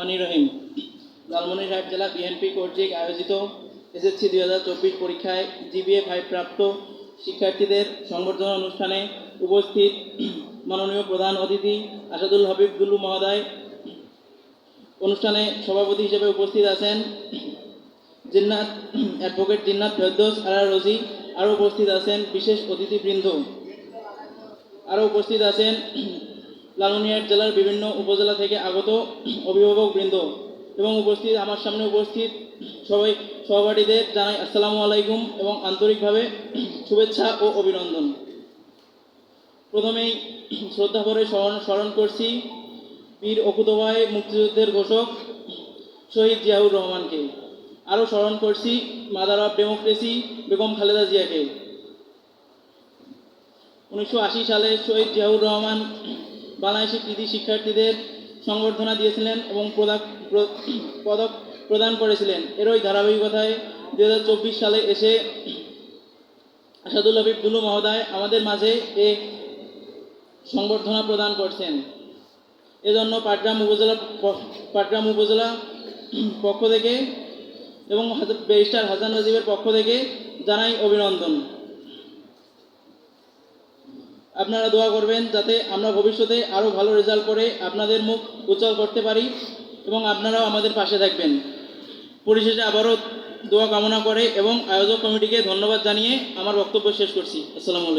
রহিম। লালমনিরহাট জেলা বিএনপি কর্তৃক আয়োজিত এসএসসি দুই হাজার চব্বিশ পরীক্ষায় জিবিএ ফাইভ প্রাপ্ত শিক্ষার্থীদের সংবর্ধনা অনুষ্ঠানে উপস্থিত মাননীয় প্রধান অতিথি আসাদুল হাবিব দুলু মহোদয়। অনুষ্ঠানে সভাপতি হিসেবে উপস্থিত আছেন জিন্নাত অ্যাডভোকেট জিন্নাত ফেরদৌস আরা রোজি আরও উপস্থিত আছেন বিশেষ অতিথিবৃন্দ। আরও উপস্থিত আছেন লালমনিরহাট জেলার বিভিন্ন উপজেলা থেকে আগত অভিভাবক বৃন্দ এবং উপস্থিত, আমার সামনে উপস্থিত সবাই সহপাঠীদের জানাই আসসালামু আলাইকুম এবং আন্তরিকভাবে শুভেচ্ছা ও অভিনন্দন। প্রথমেই শ্রদ্ধা করে স্মরণ স্মরণ করছি বীর অকুতভাই মুক্তিযুদ্ধের ঘোষক শহীদ জিয়াউর রহমানকে। আরও স্মরণ করছি mother of democracy Begum Khaleda জিয়াকে। উনিশশো আশি সালে শহীদ জিয়াউর রহমান বাংলাদেশি কৃতি শিক্ষার্থীদের সংবর্ধনা দিয়েছিলেন এবং পদক প্রদান করেছিলেন। এরই ধারাবাহিকতায় দু হাজার চব্বিশ সালে এসে আসাদুল হাবিব দুলু মহোদয় আমাদের মাঝে এ সংবর্ধনা প্রদান করছেন। এজন্য পাটগ্রাম উপজেলা পাটগ্রাম উপজেলা পক্ষ থেকে এবং ব্যারিস্টার হাসান রাজীবের পক্ষ থেকে জানাই অভিনন্দন। আপনারা দোয়া করবেন যাতে আমরা ভবিষ্যতে আরও ভালো রেজাল্ট করে আপনাদের মুখ উজ্জ্বল করতে পারি এবং আপনারাও আমাদের পাশে থাকবেন। পরিশেষে আবারও দোয়া কামনা করে এবং আয়োজক কমিটিকে ধন্যবাদ জানিয়ে আমার বক্তব্য শেষ করছি। আসসালামু আলাইকুম।